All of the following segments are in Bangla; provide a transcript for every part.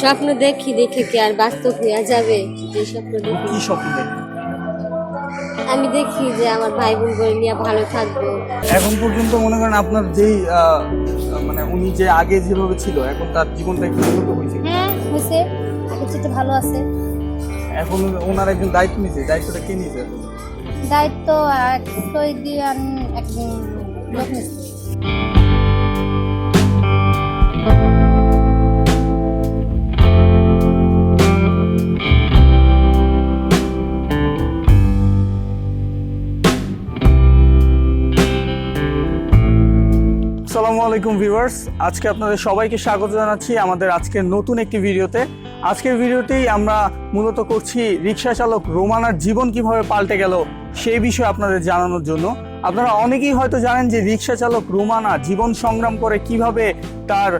স্বপ্ন দেখি দেখে কি আর বাস্তব হইয়া যাবে? যে স্বপ্ন দেখি। কি স্বপ্ন আমি দেখি যে আমার ভাই বোন করে নিয়ে ভালো থাকব। এখন পর্যন্ত মনে করেন আপনার যেই মানে উনি যে আগে যেভাবে ছিল এখন তার জীবনটা একটু উন্নত হয়েছে। হ্যাঁ হয়েছে। আগের চেয়ে ভালো আছে। এখন ওনার একজন দায়িত্ব নিয়েছে দায়িত্বটা কে নিয়েছে? দায়িত্ব একশোই দিয়ে আমি একজন লোক নিচ্ছি আলাইকুম ভিউয়ার্স। আজকে আপনাদের সবাইকে স্বাগত জানাচ্ছি আমাদের আজকের নতুন একটি ভিডিওতে। আজকের ভিডিওতেই আমরা মূলত করছি রিক্সা চালক রোমানার জীবন কীভাবে পাল্টে গেল সেই বিষয়ে আপনাদের জানানোর জন্য। আপনারা অনেকেই হয়তো জানেন যে রিক্সা চালক রোমানা জীবন সংগ্রাম করে কীভাবে তার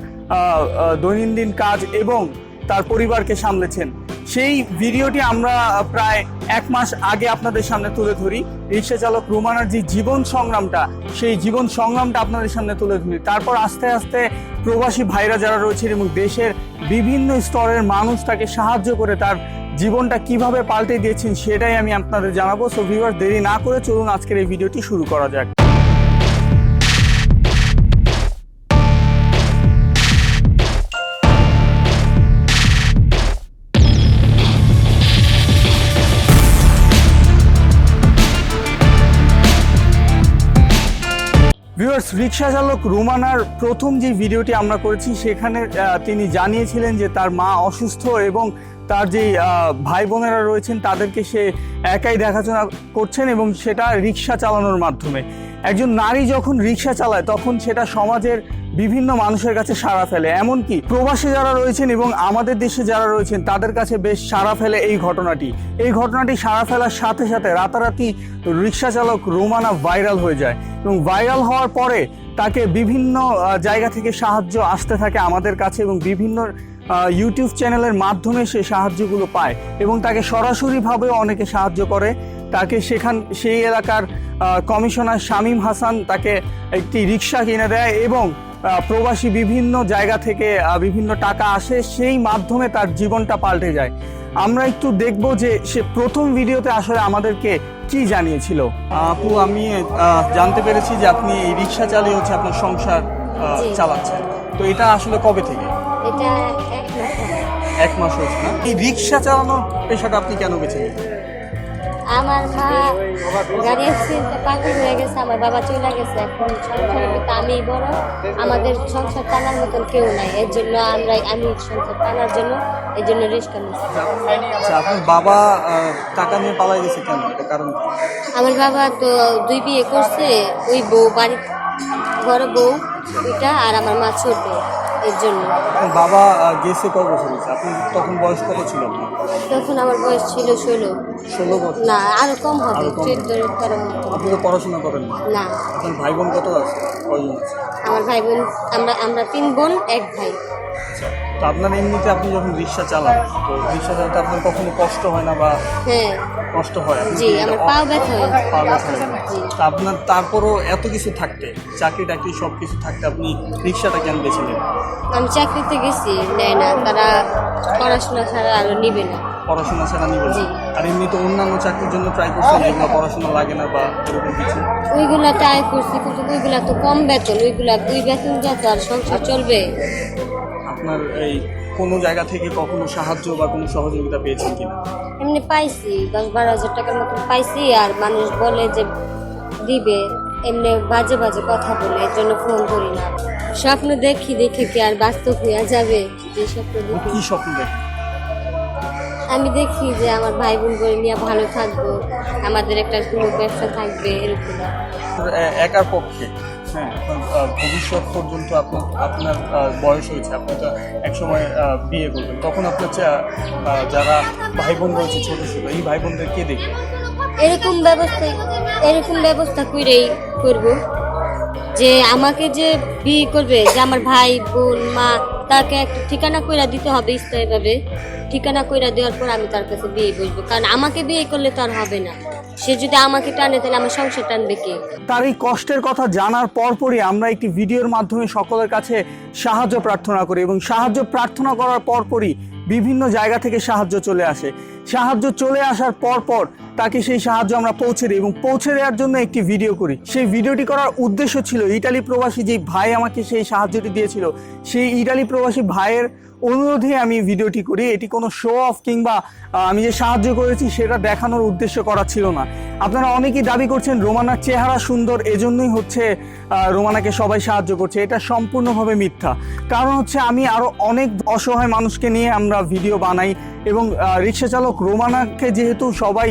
দৈনন্দিন কাজ এবং তার পরিবারকে সামলেছেন। সেই ভিডিওটি আমরা প্রায় এক মাস আগে আপনাদের সামনে তুলে ধরি। রিক্সা চালক রুমানার যে জীবন সংগ্রামটা, সেই জীবন সংগ্রামটা আপনাদের সামনে তুলে ধরি। তারপর আস্তে আস্তে প্রবাসী ভাইরা যারা রয়েছেন এবং দেশের বিভিন্ন স্তরের মানুষ তাকে সাহায্য করে তার জীবনটা কীভাবে পাল্টে দিয়েছেন, সেটাই আমি আপনাদের জানাব। সো ভিউয়ার দেরি না করে চলুন আজকের এই ভিডিওটি শুরু করা যাক। ভিউয়ার্স রিক্সা চালক রুমানার প্রথম যে ভিডিওটি আমরা করেছি, সেখানে তিনি জানিয়েছিলেন যে তার মা অসুস্থ এবং তার যে ভাই বোনেরা রয়েছেন, তাদেরকে সে একাই দেখাশোনা করছেন এবং সেটা রিক্সা চালানোর মাধ্যমে। একজন নারী যখন রিক্সা চালায়, তখন সেটা সমাজের বিভিন্ন মানুষের কাছে সাড়া ফেলে। এমনকি প্রবাসী যারা রয়েছেন এবং আমাদের দেশে যারা রয়েছেন, তাদের কাছে বেশ সাড়া ফেলে এই ঘটনাটি। এই ঘটনাটি সাড়া ফেলার সাথে সাথে রাতারাতি রিক্সা চালক রোমানা ভাইরাল হয়ে যায় এবং ভাইরাল হওয়ার পরে তাকে বিভিন্ন জায়গা থেকে সাহায্য আসতে থাকে আমাদের কাছে এবং বিভিন্ন ইউটিউব চ্যানেলের মাধ্যমে সে সাহায্যগুলো পায় এবং তাকে সরাসরিভাবেও অনেকে সাহায্য করে। তাকে সেখান, সেই এলাকার কমিশনার শামীম হাসান তাকে একটি রিক্সা কিনে দেয় এবং প্রবাসী বিভিন্ন জায়গা থেকে বিভিন্ন টাকা আসে সেই মাধ্যমে তার জীবনটা পাল্টে যায়। আমরা একটু দেখব যে সে প্রথম ভিডিওতে আসলে আমাদেরকে কি জানিয়েছিল। আপু আমি জানতে পেরেছি যে আপনি এই রিক্সা চালিয়ে হচ্ছে আপনার সংসার চালাচ্ছেন। তো এটা আসলে কবে থেকে? এটা এক মাস হবে। এক মাস হয়েছে এই রিক্সা চালানোর পেশাটা আপনি কেন বেছে নিলেন? আমার মা গাড়ি অ্যাক্সিডেন্টে পাগল হয়ে গেছে আমার বাবা চলে গেছে এখন সংসারের ভিতরে। আমি বড় আমাদের সংসার টানার মতন কেউ নাই এর জন্য আমরা আমি সংসার টানার জন্য এই জন্য রিস্কা নিচ্ছি আচ্ছা আপনার বাবা টাকা নিয়ে পালাই গেছে কেন? কারণ আমার বাবা তো দুই বিয়ে করছে ওই বউ বাড়ি বড় বউ ওইটা আর আমার মা ছোট। এর জন্য। বাবা গেছে কত বছর হয়েছে? আপনি তখন বয়স কত ছিল আপনার? তখন আমার বয়স ছিল ষোলো। ষোলো বছর। না আরও কম হবে আরও কম। চোদ্দ তেরো মতো আপনি তো পড়াশোনা করেন না। না। আপনার ভাই বোন কত আছে? কয়জন আছে? আমার ভাই বোন আমরা আমরা তিন বোন এক ভাই। তো আপনার এমনিতে আপনি যখন রিক্সা চালান তো রিক্সা চালাতে আপনার কখনো কষ্ট হয় না বা হ্যাঁ। কষ্ট হয়? আপনি জি কি আমার এটা- ব্যথা হয়। পা ব্যথা হয়? না? তা আপনার তারপরও এত কিছু থাকতে চাকরি টাকরি সব কিছু থাকতে আপনি রিক্সাটা কেন বেছে নেন? আমি চাকরিতে গেছি নেয় না তারা পড়াশোনা ছাড়া আরও নিবে না। পড়াশোনা ছাড়া নিবে না। আর এমনি তো অন্যান্য চাকরির জন্য ট্রাই করছেন যেগুলো পড়াশোনা লাগে না বা এরকম কিছু? ওইগুলা ট্রাই করছি কিন্তু ওইগুলা তো কম বেতন ওইগুলা দুই বেতন যা তো আর সংসার চলবে। আপনার এই কোনো জায়গা থেকে কখনো সাহায্য বা কোনো সহযোগিতা পেয়েছেন কিনা? এমনি পাইছি দশ বারো হাজার টাকার মতন পাইছি আর মানুষ বলে যে দিবে এমনি বাজে বাজে কথা বলে এর জন্য ফোন করি না। স্বপ্ন দেখি দেখে কি আর বাস্তব হইয়া যাবে যে স্বপ্ন দেখি। কি স্বপ্ন দেখেন আমি দেখি যে আমার ভাই বোন করে নিয়ে ভালো থাকব আমাদের একটা কোনো ব্যবসা থাকবে এরকম। একার পক্ষে? হ্যাঁ ভবিষ্যৎ পর্যন্ত আপনার আপনার বয়স হয়েছে, আপনি তো একসময় বিয়ে করবেন। তখন আপনার যারা ভাই বোন রয়েছে ছোট ছোট, এই ভাই বোনদের কে দেখবে? এরকম ব্যবস্থা এরকম ব্যবস্থা করেই করব। যে আমাকে যে বিয়ে করবে, যে আমার ভাই, বোন, মা, তাকে একটা ঠিকানা কইরা দিতে হবে স্থায়ীভাবে। ঠিকানা কইরা দেওয়ার পর আমি তার কাছে বিয়ে বসবো। কারণ আমাকে বিয়ে করলে তো আর হবে না। সে যদি আমাকে টানে, তাহলে আমার সংসার টানবে কে? তার এই কষ্টের কথা জানার পরপরই আমরা একটি ভিডিওর মাধ্যমে সকলের কাছে সাহায্য প্রার্থনা করি এবং সাহায্য প্রার্থনা করার পরপরই বিভিন্ন জায়গা থেকে সাহায্য চলে আসে। সাহায্য চলে আসার পরপর তাকে সেই সাহায্য আমরা পৌঁছে দিই এবং পৌঁছে দেওয়ার জন্য একটি ভিডিও করি। সেই ভিডিওটি করার উদ্দেশ্য ছিল, ইটালি প্রবাসী যে ভাই আমাকে সেই সাহায্যটি দিয়েছিল, সেই ইটালি প্রবাসী ভাইয়ের অনুরোধে আমি ভিডিওটি করি। এটি কোনো শো অফ কিংবা আমি যে সাহায্য করেছি সেটা দেখানোর উদ্দেশ্য করা ছিল না। আপনারা অনেকেই দাবি করছেন, রোমানার চেহারা সুন্দর, এজন্যই হচ্ছে রোমানাকে সবাই সাহায্য করছে। এটা সম্পূর্ণভাবে মিথ্যা। কারণ হচ্ছে আমি আরও অনেক অসহায় মানুষকে নিয়ে আমরা ভিডিও বানাই এবং রিক্সা চালক রোমানাকে যেহেতু সবাই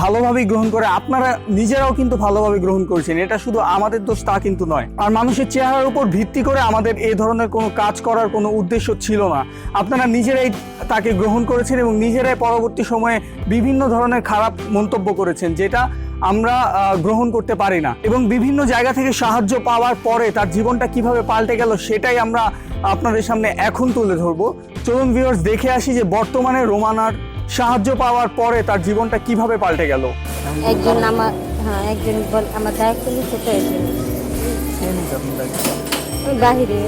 ভালোভাবেই গ্রহণ করে, আপনারা নিজেরাও কিন্তু ভালোভাবে গ্রহণ করছেন। এটা শুধু আমাদের দোষ, তা কিন্তু নয়। আর মানুষের চেহারার উপর ভিত্তি করে আমাদের এই ধরনের কোনো কাজ করার কোনো উদ্দেশ্য ছিল না। আপনারা নিজেরাই তাকে গ্রহণ করেছেন এবং নিজেরাই পরবর্তী সময়ে বিভিন্ন ধরনের খারাপ মন্তব্য করেছেন, যেটা আমরা গ্রহণ করতে পারি না। এবং বিভিন্ন জায়গা থেকে সাহায্য পাওয়ার পরে তার জীবনটা কীভাবে পাল্টে গেল সেটাই আমরা আপনাদের সামনে এখন তুলে ধরবো। চলুন ভিউয়ার্স দেখে আসি যে বর্তমানে রোমানার সাহায্য পাওয়ার পরে তার জীবনটা কীভাবে পাল্টে গেল। একজন আমার হ্যাঁ একজন আমার দায়িত্ব একজন। বাহিরে।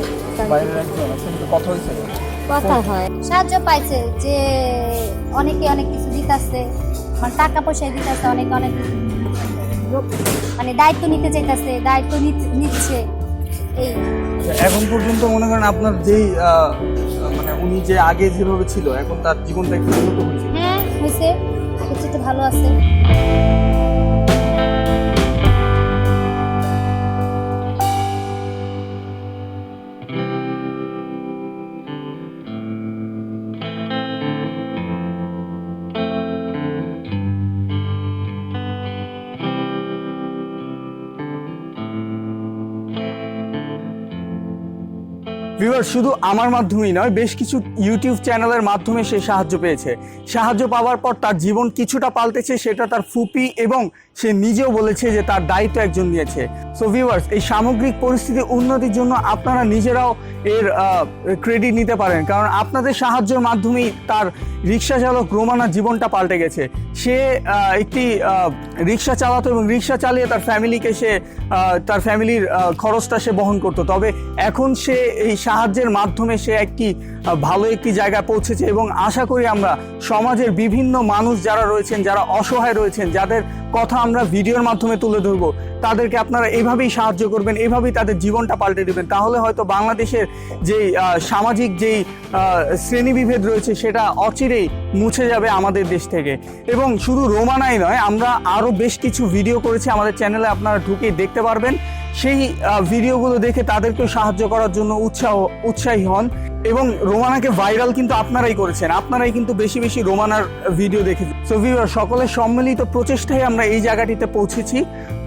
কথা হয়েছে। কথা হয়। সাহায্য পাইছে যে অনেকে অনেক কিছু দিতেছে। মানে টাকা পয়সা দিতেছে অনেক অনেক লোক- মানে দায়িত্ব নিতে চাইতেছে দায়িত্ব নিচ্ছে। এই। এখন পর্যন্ত মনে করেন আপনার যেই মানে উনি যে আগে যেভাবে ছিল এখন তার জীবনটা একটু উন্নত হয়েছে। হ্যাঁ হয়েছে। একটু ভালো আছে। ভিউয়ার শুধু আমার মাধ্যমেই নয়, বেশ কিছু ইউটিউব চ্যানেলের মাধ্যমে সে সাহায্য পেয়েছে। সাহায্য পাওয়ার পর তার জীবন কিছুটা পাল্টেছে, সেটা তার ফুপি এবং সে নিজেও বলেছে যে তার দায়িত্ব একজন নিয়েছে। সো ভিউয়ার্স এই সামগ্রিক পরিস্থিতি উন্নতির জন্য আপনারা নিজেরাও এর ক্রেডিট নিতে পারেন। কারণ আপনাদের সাহায্যের মাধ্যমেই তার রিক্সা চালক রোমানার জীবনটা পাল্টে গেছে। সে একটি রিক্সা চালাতো এবং রিক্সা চালিয়ে তার ফ্যামিলিকে সে তার ফ্যামিলির খরচটা সে বহন করতো। তবে এখন সে এই সাহায্যের মাধ্যমে সে একটি ভালো একটি জায়গায় পৌঁছেছে এবং আশা করি আমরা সমাজের বিভিন্ন মানুষ যারা রয়েছেন, যারা অসহায় রয়েছেন, যাদের কথা আমরা ভিডিওর মাধ্যমে তুলে ধরবো, তাদেরকে আপনারা এভাবেই সাহায্য করবেন, এভাবেই তাদের জীবনটা পাল্টে দেবেন। তাহলে হয়তো বাংলাদেশের যেই সামাজিক যেই শ্রেণীবিভেদ রয়েছে, সেটা অচিরেই মুছে যাবে আমাদের দেশ থেকে। এবং শুধু রোমানাই নয়, আমরা আরও বেশ কিছু ভিডিও করেছি, আমাদের চ্যানেলে আপনারা ঢুকে দেখতে পারবেন। সেই ভিডিওগুলো দেখে তাদেরকে সাহায্য করার জন্য উৎসাহ, উৎসাহী হন। এবং রোমানাকে ভাইরাল কিন্তু আপনারাই করেছেন। আপনারাই কিন্তু বেশি বেশি রোমানার ভিডিও দেখেছেন সো ভিউয়ার সকলের সম্মিলিত প্রচেষ্টায় আমরা এই জায়গাটিতে পৌঁছেছি।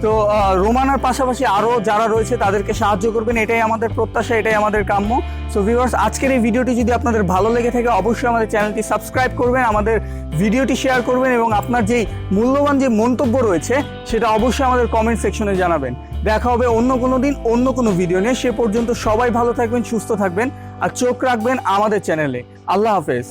তো রোমানার পাশাপাশি আরও যারা রয়েছে তাদেরকে সাহায্য করবেন। এটাই আমাদের প্রত্যাশা, এটাই আমাদের কাম্য। সো ভিউয়ার্স আজকের এই ভিডিওটি যদি আপনাদের ভালো লেগে থাকে, অবশ্যই আমাদের চ্যানেলটি সাবস্ক্রাইব করবেন, আমাদের ভিডিওটি শেয়ার করবেন এবং আপনার যেই মূল্যবান যে মন্তব্য রয়েছে, সেটা অবশ্যই আমাদের কমেন্ট সেকশনে জানাবেন। দেখা হবে অন্য কোনো দিন, অন্য কোনো ভিডিও নিয়ে। সে পর্যন্ত সবাই ভালো থাকবেন, সুস্থ থাকবেন, আর চোখ রাখবেন আমাদের চ্যানেলে আল্লাহ হাফেজ।